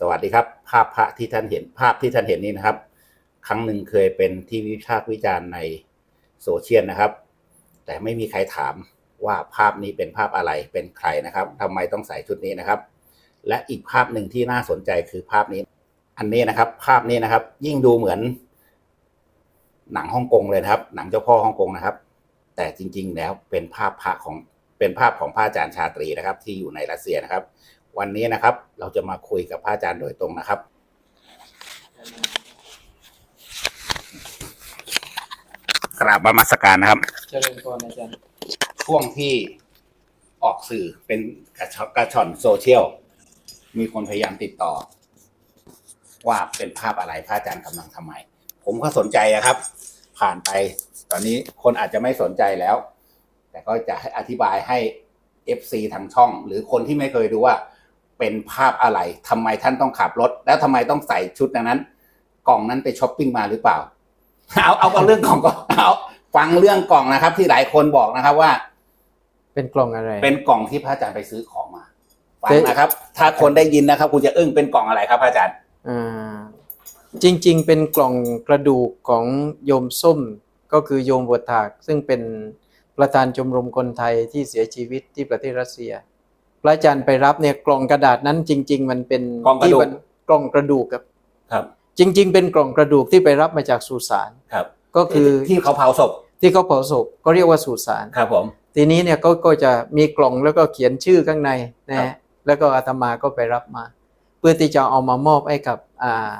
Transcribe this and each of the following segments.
สวัสดีครับ ภาพพระที่ท่านเห็นภาพที่ท่านเห็นนี้นะครับ ครั้งหนึ่งเคยเป็นที่วิพากษ์วิจารณ์ในโซเชียลนะครับ แต่ไม่มีใครถามว่าภาพนี้เป็นภาพอะไรเป็นใครนะครับทำไมต้องใส่ชุดนี้นะครับ และอีกภาพหนึ่งที่น่าสนใจคือภาพนี้ อันนี้นะครับ ภาพนี้นะครับ ยิ่งดูเหมือน หนังฮ่องกงเลยนะครับ หนังเจ้าพ่อฮ่องกงนะครับ แต่จริง ๆ แล้วเป็นภาพพระของเป็นภาพของพระอาจารย์ชาตรีนะครับ ที่อยู่ในรัสเซียนะครับ วันนี้นะครับ เราจะมาคุยกับพระอาจารย์โดยตรงนะครับ กราบมามัสการนะครับ เจริญพรอาจารย์ช่วงที่ออกสื่อเป็นกระชอกระช่อนโซเชียล มีคนพยายามติดต่อ ว่าเป็นภาพอะไรพระอาจารย์กำลังทำไม ผมก็สนใจอะครับ ผ่านไป ตอนนี้คนอาจจะไม่สนใจแล้ว แต่ก็จะให้อธิบายให้ FC ทางช่อง หรือคนที่ไม่เคยดูว่า เป็นภาพอะไรทำไมท่านต้องขับรถ แล้วทำไมต้องใส่ชุดนั้น กล่องนั้นไปช้อปปิ้งมาหรือเปล่า เอาเอาเอาเรื่องกล่องก่อนเอาฟังเรื่องกล่องนะครับ ที่หลายคนบอกนะครับว่า เป็นกล่องอะไร เป็นกล่องที่พระอาจารย์ไปซื้อของมาฟังเป็นนะครับ ถ้าคนได้ยินนะครับ คุณจะอึ้งเป็นกล่องอะไรครับพระอาจารย์อ่าจริง ๆ เป็นกล่องกระดูกของโยมส้มก็คือโยมบัวถาก ซึ่งเป็นประธานชมรมคนไทยที่เสียชีวิตที่ประเทศรัสเซีย พระอาจารย์ไปรับเนี่ยกล่องกระดาษนั้นจริง ๆ มันเป็นกล่องกระดูก ที่มันกล่องกระดูกครับ ครับจริง ๆ เป็นกล่องกระดูกที่ไปรับมาจากสุสานครับก็คือที่เขาเผาศพที่เขาเผาศพก็เรียกว่าสุสาน ครับผม ทีนี้เนี่ยก็ก็จะมีกล่องแล้วก็เขียนชื่อข้างในนะครัฮะบ แล้วก็อาตมาก็ไปรับมา เพื่อที่จะเอามามอบให้กับอ่า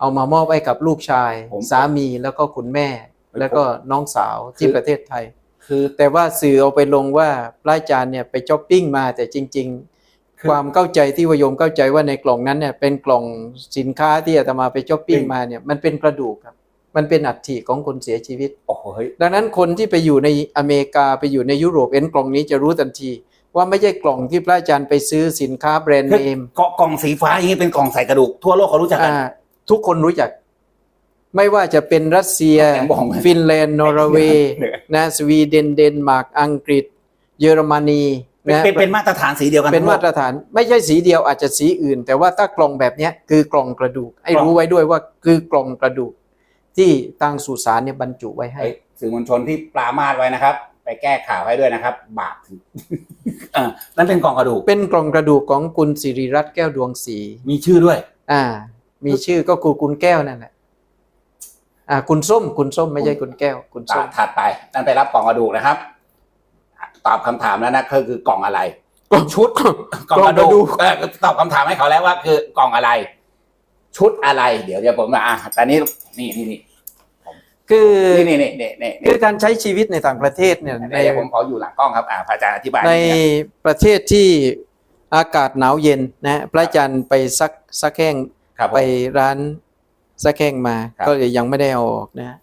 เอามามอบให้กับลูกชาย ผมสามีแล้วก็คุณแม่ผมแล้วก็น้องสาวที่คือ ประเทศไทย คือแต่ว่าสื่อเอาไปลงว่าพระอาจารย์เนี่ยไปช้อปปิ้งมาแต่จริงคือๆความเข้าใจที่วโยมเข้าใจว่าในกล่องนั้นเนี่ยเป็นกล่องสินค้าที่อาตมาไปช้อปปิ้งมาเนี่ยมันเป็นกระดูกครับ มันเป็นอัฐิของคนเสียชีวิตโอ้โหเฮ้ยดังนั้นคนที่ไปอยู่ในอเมริกาไปอยู่ในยุโรปเห็นกล่องนี้จะรู้ทันทีว่าไม่ใช่กล่องที่พระอาจารย์ไปซื้อสินค้าแบรนด์เนมกล่องกล่องสีฟ้าอย่างนี้เป็นกล่องใส่กระดูกทั่วโลกเขารู้จักกันอ่าทุกคนรู้จัก ไม่ว่าจะเป็นรัสเซียแหมบอกมาฟินแลนด์นอร์เวย์เห นือนะสวีเดนเดนมาร์กอังกฤษ เยอรมนีเป็นนะเป็นเป็นมาตรฐานสีเดียวกันเป็นทั้งโลมากตรฐานไม่ใช่สีเดียวอาจจะสีอื่น แต่ว่าถ้ากล่องแบบเนี้ยคือกล่องกระดูกให้กล่องรู้ไว้ด้วยว่าคือกล่องกระดูก ที่ทางสุสานเนี่ยบรรจุไว้ให้เฮ้ยสื่อมวลชนที่ปรามาสไว้นะครับ ไปแก้ข่าวให้ด้วยนะครับ บาปถึงอ่านั่นเป็นกล่องกระดูก เป็นกล่องกระดูกของคุณสิริรัตน์แก้วดวงศรีมีชื่อด้วย อ่า มีชื่อก็คือคุณแก้วนั่นแหละ อ่าคุณส้มคุณส้มไม่ใช่คุณแก้ว คุณตาส้มมถัดไปนั่นไปรับกล่องกระดูกนะครับ ตอบคำถามแล้วนะคือคือกล่องอะไรกล่องชุดกล่องกระดูกเออตอบคำถามให้เขาแล้วว่า คือกล่องอะไร ชุดอะไร เดี๋ยวเดี๋ยวผมมาอะตอนนี้นี่นี่นี่คือนี่นี่นี่นี่นี่คือการใช้ชีวิตในต่างประเทศเนี่ยในเดี๋ยวผมขออยู่หลังกล้องครับอ่าพระอาจารย์อธิบายในนิดนึงประเทศที่อากาศหนาวเย็นนะพระอาจารย์ไปซักซักแห้งครับผมไปร้าน ซักแห้งมาครับก็เลยยังไม่ได้เอาออกนะ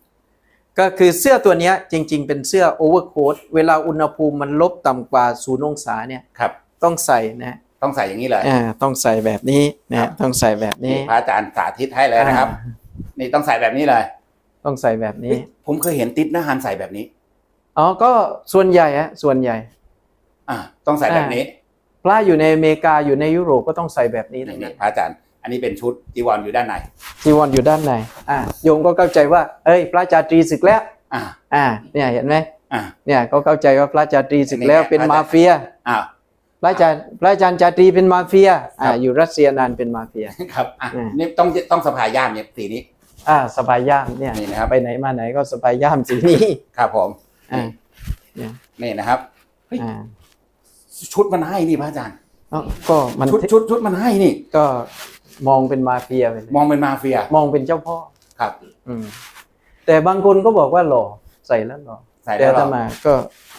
ก็คือเสื้อตัวเนี้ยจริง ๆ เป็นเสื้อโอเวอร์โค้ทเวลาอุณหภูมิมันลบต่ำกว่าศูนย์องศาเนี่ยครับต้องใส่นะต้องใส่อย่างนี้เลยอ่าต้องใส่แบบนี้ครันะบต้องใส่แบบนี้นี่พระอาจารย์สาธิตให้เลยนะครับอ่านี่ต้องใส่แบบนี้เลย ต้องใส่แบบนี้เฮ้ยผมเคยเห็นติ๊ดหน้าฮันใส่แบบนี้อ๋อก็ส่วนใหญ่อะส่วนใหญ่ อ่าต้องใส่แบบนี้พระอยู่ในอเมริกาอยู่ในยุโรปก็ต้องใส่แบบนี้นี่ทั้งนี่นั้นพระอาจารย์ อันนี้เป็นชุดจีวรอยู่ด้านในจีวรอยู่ด้านในอ่าโยมก็เข้าใจว่า เอ้ย พระจาตรีศึกแล้วอ่าอ่า เนี่ยเห็นไหมอ่าเนี่ยก็เข้าใจว่าพระจาตรีศึกแล้วนี่ไงเป็นพระอาจารย์มาเฟียอ่าพระอาจารย์พระอาจารย์จาตรีเป็นมาเฟียอ่าครับอยู่รัสเซียนานเป็นมาเฟียครับอะอืมนี่ต้องต้องสะพายย่ามเนี่ยสีนี้อ่าสบายย่ามเนี่ยนี่นะครับไปไหนมาไหนก็สบายย่ามสีนี้ครับผมอ่าเนี่ยนี่นะครับเฮ้ยอ่าชุดมันให้นี่พระอาจารย์เอ้าก็มันชุดชุดชุดมันให้นี่ ก็ มองเป็นมาเฟียไปเลยมองเป็นมาเฟียมองเป็นเจ้าพ่อ ครับ อืม แต่บางคนก็บอกว่าหล่อใส่แล้วหล่อใส่แต่แล้วอาตเหรอมาก็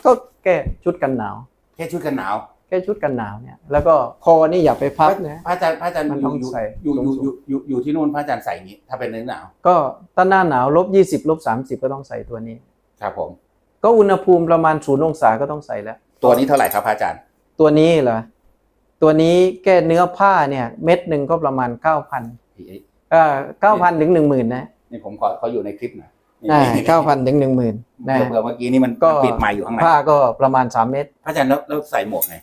ก็แก้ชุดกันหนาว แค่ชุดกันหนาวแก้ชุดกันหนาวเนี่ย แล้วก็คอนี่อย่าไปพับนะ พระอาจารย์พระอาจารย์มันอต้อยู่งอยู่ใส่ อยู่อยู่สูงอยู่อยู่อยู่ที่นู่นพระอาจารย์ใส่อย่างนี้ ถ้าเป็นเนื้อหนาว ก็ถ้าหน้าหนาวลบยี่สิบลบสามสิบก็ต้องใส่ตัวนี้ ครับผม ก็อุณหภูมิประมาณศูนย์องศาก็ต้องใส่แล้ว ตัวนี้เท่าไหร่ครับพระอาจารย์ ตัวนี้เหรอ ตัวนี้แก้เนื้อผ้าเนี่ย เม็ดหนึ่งก็ประมาณเก้าพันเอ่อเก้าพันถึงหนึ่งหมื่นนะนี่ผมขอเขาอยู่ในคลิปหน่อยนี่อ่าเก้าพันถึงหนึ่งหมื่นนะเผื่อเมื่อกี้นี่มันก็ปิดไมาอยู่ข้างในผ้าก็ประมาณสามเม็ดพระอาจารย์แล้วแล้วใส่หมวกไง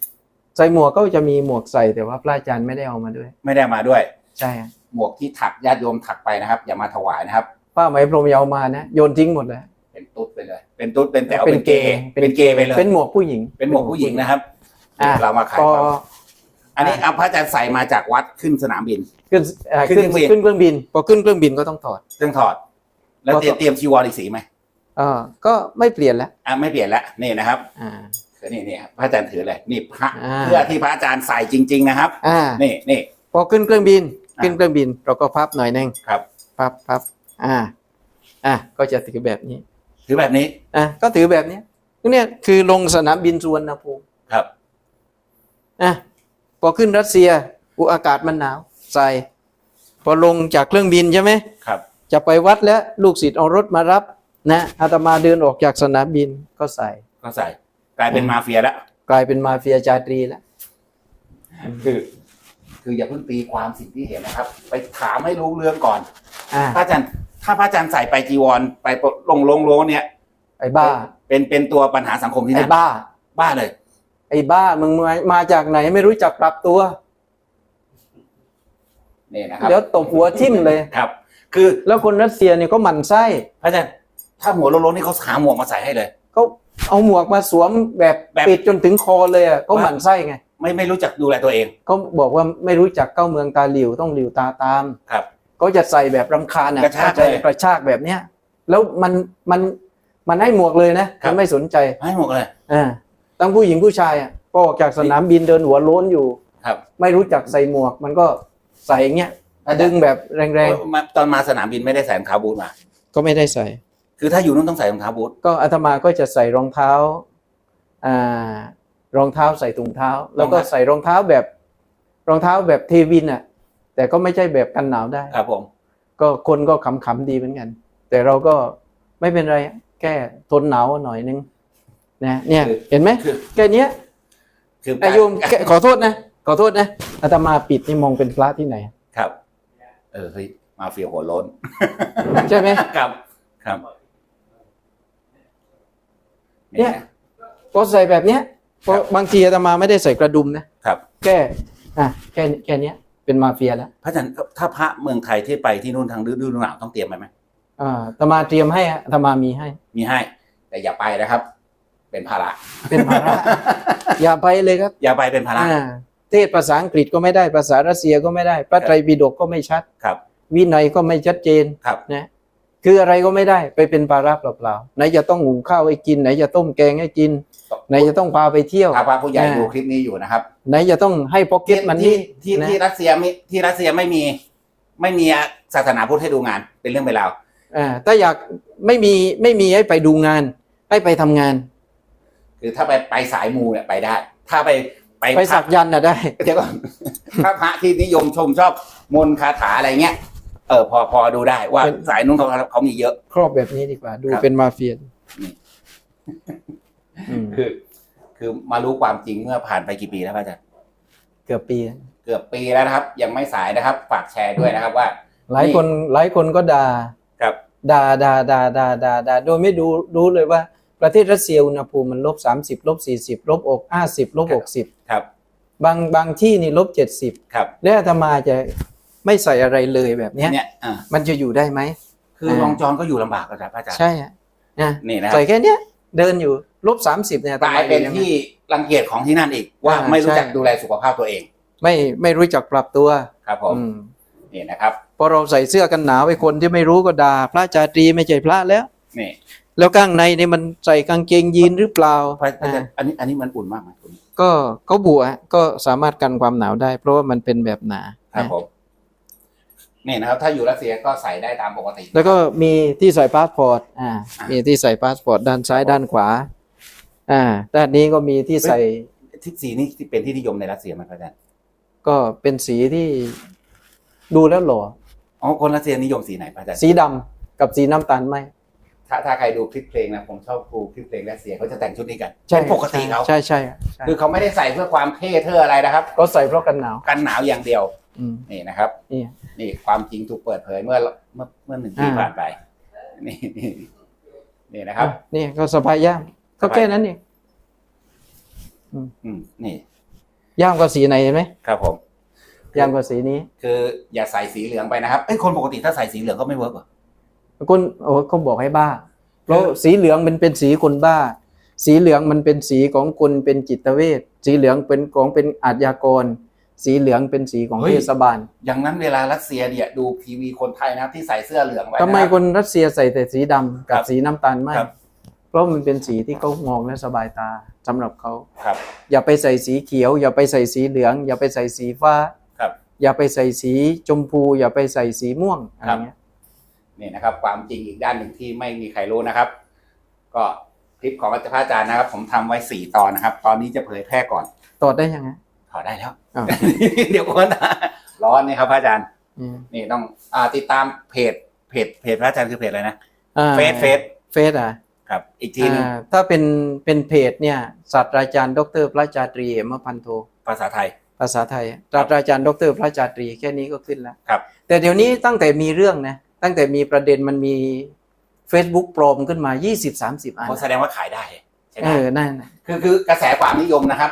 ใส่หมวกก็จะมีหมวกใส่แต่ว่าพระอาจารย์ไม่ได้เอามาด้วย ไม่ได้เอามาด้วย ใช่ฮะหมวกที่ถักญาติโยมถักไปนะครับ อย่ามาถวายนะครับผ้าไหมพรมอยาวมานะโยนทิ้งหมดเลยเป็นตุ๊ดไปเลย เป็นตุ๊ดเป็นแต๋วเป็เป็นนเกเกย์ย์เป็นเกย์ไปเลยเป็นหมวกผู้หญิง เป็นหมวกผู้หญิงนะครับอะเรามาขายพ อครับอันนี้เอาพระอาจารย์ใส่มาจากวัดขึ้นสนามบิน ขึ้นเอ่อขึ้ขึ้นนเครื่องบิน ขึ้นเครื่องบิน พอขึ้นเครื่องบินก็ต้องถอด เครื่องถอด แล้วก็ เตรียมเตรียมชีวรอีกสีไหมเออก็ไม่เปลี่ยนแล้วอะไม่เปลี่ยนแล้วนี่นะครับอ่าคือนี่นี่ครับพระอาจารย์ถือเลยนี่พระอ่า เพื่อที่พระอาจารย์ใส่จริง ๆ นะครับ อ่านี่นี่ พอขึ้นเครื่องบิน อ่า ขึ้นเครื่องบิน เราก็พับหน่อยหนึงครับพับพับอ่า อะก็จะถือแบบนี้ถือแบบนี้อะก็ถือแบบนี้เนี่ยคือลงสนามบินสุวรรณภูมิครับ อะ พอขึ้นรัสเซียอุอากาศมันหนาว ใส่ พอลงจากเครื่องบินใช่ไหมครับ จะไปวัดแล้วลูกศิษย์เอารถมารับ นะอาตมาเดินออกจากสนามบินก็ใส่ ก็ใส่ กลายเป็นมาเฟียแล้วกลายเป็นมาเฟียจาตรีแล้วคือคืออย่าเพิ่งตีความสิ่งที่เห็นนะครับ ไปถามให้รู้เรื่องก่อนอ่าพระอาจารย์ถ้าพระอาจารย์ใส่ไปจีวรไปลงลงโลเนี่ยไอ้บ้า เป็นเป็นตัวปัญหาสังคมที่ไอ้นั่นบ้า บ้าเลยไอ้บ้ามึงมามาจากไหนไม่รู้จักปรับตัว นี่นะครับเดี๋ยวตบหัวทิ่มเลยครับ คือแล้วคนรัสเซียเนี่ยก็หมั่นไส้พระอาจารย์ถ้าหัวโลนๆนี่เขาหาหมวกมาใส่ให้เลยเขาเอาหมวกมาสวมแบบแบบปิดจนถึงคอเลยอะเขาหมั่นไส้ไงไม่ไม่รู้จักดูแลตัวเองเขาบอกว่าไม่รู้จักเข้าเมืองตาหลิวต้องหลิวตาตามครับเขาจะใส่แบบรำคาญอะกระชากเข้ใจเลยกระชากแบบเนี้ยแล้วมันมันมันให้หมวกเลยนะครับมันไม่สนใจให้หมวกเลยอ่า ตั้งผู้หญิงผู้ชายอะพอออกจากสนามบินเดินหัวโล้นอยู่ ครับ ไม่รู้จักใส่หมวก มันก็ใส่อย่างเงี้ยดึงแบบแรงมาตอนมาสนามบินไม่ได้ใส่รองเท้าบูทมา ๆ ก็ไม่ได้ใส่ คือถ้าอยู่นู่นต้องใส่รองเท้าบูทก็อาตมาก็จะใส่รองเท้าอ่ารองเท้าใส่ถุงเท้า แล้วก็ใส่รองเท้าแบบรองเท้าแบบเทวินอะ แต่ก็ไม่ใช่แบบกันหนาวได้ ครับผม ก็คนก็ขำๆดีเหมือนกัน แต่เราก็ไม่เป็นไรแก้ทนหนาวหน่อยนึง นะเนี่ยเห็นไหมคือแค่เนี้ยคืออายุมแค่ขอโทษนะ ขอโทษนะอาตมาปิดนี่มองเป็นพระที่ไหน ครับ เออเฮ้ยมาเฟียหัวโล้น ใช่ไหมครับครับเนี่ยพอใส่แบบเนี้ยพอบางทีอาตมาไม่ได้ใส่กระดุมนะครับแค่อะแค่แค่เนี้ยเป็นมาเฟียแล้วพระอาจารย์ถ้าพระเมืองไทยที่ไปที่นู่นทางฤดูหนาวต้องเตรียมไปไหมอ่าอาตมาเตรียมให้อะอาตมามีให้ มีให้ แต่อย่าไปนะครับ เป็นภาระเป็นภาระ อย่าไปเลยครับ อย่าไปเป็นภาระอ่าเทศภาษาอังกฤษก็ไม่ได้ภาษารัสเซียก็ไม่ได้พระไตรปิฎกก็ไม่ชัด ครับวินัยก็ไม่ชัดเจนครับ นะคืออะไรก็ไม่ได้ไปเป็นภาระเปล่าๆไหนจะต้องหุงข้าวให้กิน ไหนจะต้มแกงให้กิน ไหนจะต้องพาไปเที่ยว ถ้าพระผู้ใหญ่อ่า ดูคลิปนี้อยู่นะครับไหนจะต้องให้พ็อกเก็ตมันที่นี่ที่นะ ที่รัสเซียไม่ที่รัสเซียไม่มี ไม่มีศาสนาพุทธให้ดูงาน เป็นเรื่องเป็นราว อ่าถ้าอยากไม่มีไม่มีให้ไปดูงาน ให้ไปทำงาน คือถ้าไปไปสายมูเนี่ยไปได้ ถ้าไปไปไปสักยันต์น่ะได้ เดี๋ยวก่อนถ้าพระที่นิยมชมชอบมนต์คาถาอะไรเงี้ยเออพอพอดูได้ว่าเป็นสายนู้นเขาเขามีเยอะ ครอบแบบนี้ดีกว่า ดูครับเป็นมาเฟียนี่อืมคือคือมารู้ความจริงเมื่อผ่านไปกี่ปีแล้วพระอาจารย์เกือบปี เกือบปีแล้วนะครับ ยังไม่สายนะครับฝากแชร์ด้วยนะครับว่า หลายคนหลายคนก็ด่าครับด่าด่าด่าด่าด่าด่าโดยไม่ดูรู้เลยว่า ประเทศรัสเซียอุณหภูมิมันลบสามสิบลบสี่สิบลบอกห้าสิบลบหกสิบครับ บางบางที่นี่ลบเจ็ดสิบครับ แล้วอาตมาจะไม่ใส่อะไรเลยแบบเนี้ยเนี่ยอ่ามันจะอยู่ได้ไหม คือรองจอนก็อยู่ลำบากนะครับพระอาจารย์ ใช่อะนะนี่นะครับ ใส่แค่เนี้ยเดินอยู่ลบสามสิบเนี่ยกลายเป็นที่รังเกียจของที่นั่นอีกว่าอ่าไม่รู้จักใช่ดูแลสุขภาพตัวเองไม่ไม่รู้จักปรับตัวครับผมอืมนี่นะครับ พอเราใส่เสื้อกันหนาวไอ้คนที่ไม่รู้ก็ด่าพระจาตรีไม่ใช่พระแล้ว นี่ แล้วข้างในนี่มันใส่กางเกงยีนหรือเปล่าพระอาจารอ่าย์อันนี้อันนี้มันอุ่นมากไหมคุณก็ก็บัวก็สามารถกันความหนาวได้ เพราะว่ามันเป็นแบบหนาครับนะผมนี่นะครับ ถ้าอยู่รัสเซียก็ใส่ได้ตามปกติ แล้วก็มีที่ใส่พาสปอร์ตอ่าอ่ามีมีที่ใส่พาสปอร์ตด้านซ้ายด้านขวา อ่า ด้านนี้ก็มีที่ใส่ที่สีนี้ที่เป็นที่นิยมในรัสเซียไหมพระอาจารย์ก็เป็นสีที่ดูแล้วหล่ออ๋อคนรัสเซียนิยมสีไหนพระอาจารย์สีดำกับสีน้ำตาลไหม ถ้าถ้าใครดูคลิปเพลงนะผมชอบดูคลิปเพลงรัสเซียเขาจะแต่งชุดนี้กันใช่เป็นปกติเขาใช่ใช่ใช่คือเขาไม่ได้ใส่เพื่อความเท่เท่ออะไรนะครับ ก็ใส่เพราะกันหนาวกันหนาวอย่างเดียวอืมนี่นะครับนี่นี่ความจริงถูกเปิดเผยเมื่อเมื่อเมื่อหนึ่งปีอ่าผ่านไปนี่นี่นี่นะครับ นี่ก็สบายย่ามก็สบายแค่นั้นเองอืมนี่ย่ามก็สีไหนเห็นไหมครับผมอย่างกว่าสีนี้ คืออย่าใส่สีเหลืองไปนะครับเอ้ยคนปกติถ้าใส่สีเหลืองก็ไม่เวิร์กเหรอ คนโอ้เขาบอกให้บ้าเพราะสีเหลืองมันเป็นสีคนบ้า สีเหลืองมันเป็นสีของคนเป็นจิตเวชสีเหลืองเป็นของเป็นอาชญากร สีเหลืองเป็นสีของเทศบาล อย่างนั้นเวลารัสเซียเนี่ยดูทีวีคนไทยนะครับที่ใส่เสื้อเหลืองไว้ทำไมนะครับคนรัสเซียใส่แต่สีดำกับครับสีน้ำตาลไม่ครับเพราะมันเป็นสีที่เขามองและสบายตาสำหรับเขาครับ อย่าไปใส่สีเขียว อย่าไปใส่สีเหลือง อย่าไปใส่สีฟ้าครับอย่าไปใส่สีชมพู อย่าไปใส่สีม่วงอะไรเงี้ย นี่นะครับ ความจริงอีกด้านหนึ่งที่ไม่มีใครรู้นะครับ ก็คลิปของอาจารย์พระอาจารย์นะครับ ผมทำไว้สี่ตอนนะครับ ตอนนี้จะเผยแพร่ก่อนตอดได้ยังไงถอดได้แล้วอ้าวเดี๋ยวก่อนนะร้อนนี่ครับพระอาจารย์อืมนี่ต้องอ่าติดตามเพจเพจเพจพระอาจารย์คือเพจอะไรนะอ่าเฟซเฟซเฟซอะครับ อีกทีหนึงอ่าถ้าเป็นเป็นเพจเนี่ยศาสตราจารย์ ดร พระจาตรีเหมพันโทภาษาไทย ภาษาไทยศาสตราจารย์ ดร พระจาตรีแค่นี้ก็ขึ้นแล้วครับ แต่เดี๋ยวนี้ตั้งแต่มีเรื่องนะ ตั้งแต่มีประเด็นมันมี Facebook ปลอมขึ้นมา 20-30 อันเพราะแสดงว่าขายได้ใช่ไหเอมอนั่นน่ะ คือคือกระแสความนิยมนะครับ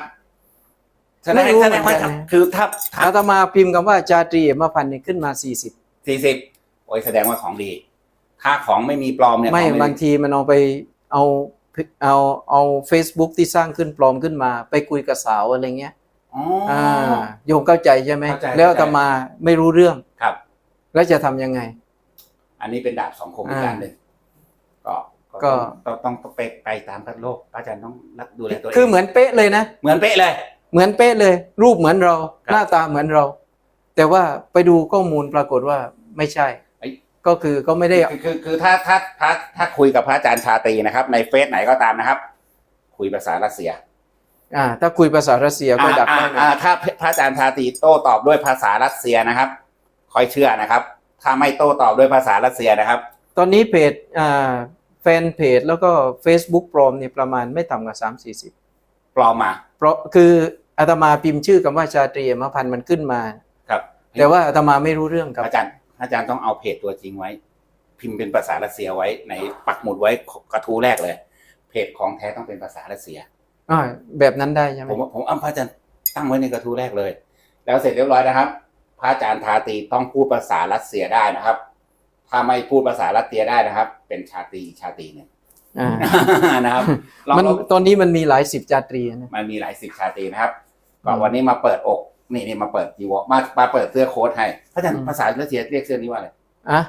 แสดงไม่รู้แสดงว่าเหมือนกันนะ คือถ้าถ้าอาตมาพิมพ์คำว่าจาตรีเหมพันธ์เนี่ยขึ้นมา 40 สี่สิบโอ้ยแสดงว่าของดี ถ้าของไม่มีปลอมเนี่ยไม่ของบางทีมันเอาไปเอาเอาเอา Facebook ที่สร้างขึ้นปลอมขึ้นมา ไปคุยกับสาวอะไรเงี้ยอ๋ออ่าโยมเข้าใจใช่ไหมเข้าใจแล้วอาตมาไม่รู้เรื่องครับ แล้วจะทำยังไง อันนี้เป็นดาบสองคมอีกอ่าการหนึ่งก็ก็ต้องต้องต้องไปไปตามกันโลกพระอาจารย์ต้องรักดูแลตัวเองคือเหมือนเป๊ะเลยนะเหมือนเป๊ะเลย เหมือนเป๊ะเลย รูปเหมือนเราครับหน้าตาเหมือนเรา แต่ว่าไปดูข้อมูลปรากฏว่าไม่ใช่เอ้ยก็คือก็ไม่ได้คือคือคือถ้าถ้าถ้าถ้าคุยกับพระอาจารย์ชาตรีนะครับ ในเฟซไหนก็ตามนะครับ คุยภาษารัสเซีย อ่า ถ้าคุยภาษารัสเซียก็ดักอ่าได้เลยอ่าถ้าพระอาจารย์ชาตรีโต้ตอบด้วยภาษารัสเซียนะครับคอยเชื่อนะครับ ถ้าไม่โต้ตอบด้วยภาษารัสเซียนะครับ ตอนนี้เพจอ่าแฟนเพจแล้วก็ Facebook ปลอมเนี่ยประมาณไม่ต่ำกว่า 3 4 0ปลอมมาเพราะคืออาตมาพิมพ์ชื่อคำว่าชาตรีเหมพันธ์มันขึ้นมา ครับ แต่ว่าอาตมาไม่รู้เรื่องครับ อาจารย์ อาจารย์ต้องเอาเพจตัวจริงไว้ พิมพ์เป็นภาษารัสเซียไว้ในปักหมุดไว้กระทู้แรกเลย เพจของแท้ต้องเป็นภาษารัสเซีย อ่าแบบนั้นได้ใช่ไหมผมว่าผมเอาพระอาจารย์ตั้งไว้ในกระทู้แรกเลย แล้วเสร็จเรียบร้อยนะครับพ ระอาจารย์ทาตรีต้องพูดภาษารัสเซียได้นะครับ ถ้าไม่พูดภาษารัสเซียได้นะครับ เป็นชาตรีอีกชาตรีหนึ่งอ่านะครับลองมันลองตอนนี้มันมีหลายสิบจาตรีนะมันมีหลายสิบชาตรีนะครับก็อืมวันนี้มาเปิดอกนี่นี่มาเปิดจีวรมามาเปิดเสื้อโค้ทให้พระอาจารย์อืมภาษารัสเซียเรียกเสื้อนี้ว่าอะไรอะ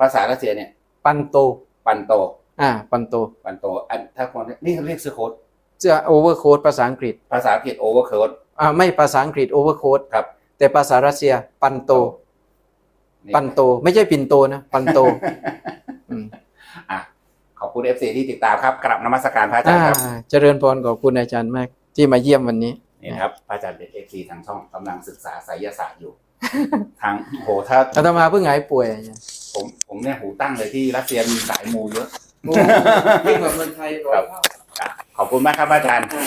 ภาษารัสเซียเนี่ย ปันโต ปันโต อ่า ปันโต ปันโตอันถ้าคนนี่เขาเรียกเสื้อโค้ทจะโอเวอร์โค้ดภาษาอังกฤษ ภาษาอังกฤษโอเวอร์โค้ทอ่าไม่ภาษาอังกฤษโอเวอร์โค้ดครับ แต่ภาษารัสเซีย ปันโต ปันโต ไม่ใช่ปินโตนะ ปันโตอืมอะขอบคุณเอฟซีที่ติดตามครับกลับนมัสการพระอาจารอ่าย์ครับเจริญพรขอบคุณอาจารย์มาก ที่มาเยี่ยมวันนี้นี่นะครับพระอาจารย์เป็นเอฟซีทางช่องกำลังศึกษาไสยศาสตร์อยู่ทางโหถ้าอาตมาเพิ่งหายป่วยอาจารย์ผมผมเนี่ยหูตั้งเลยที่รัสเซียมีสายมูเยอะยิ่งกว่าเมืองไทยร้อยเท่าอะขอบคุณมากครับพระอาจารย์อ่า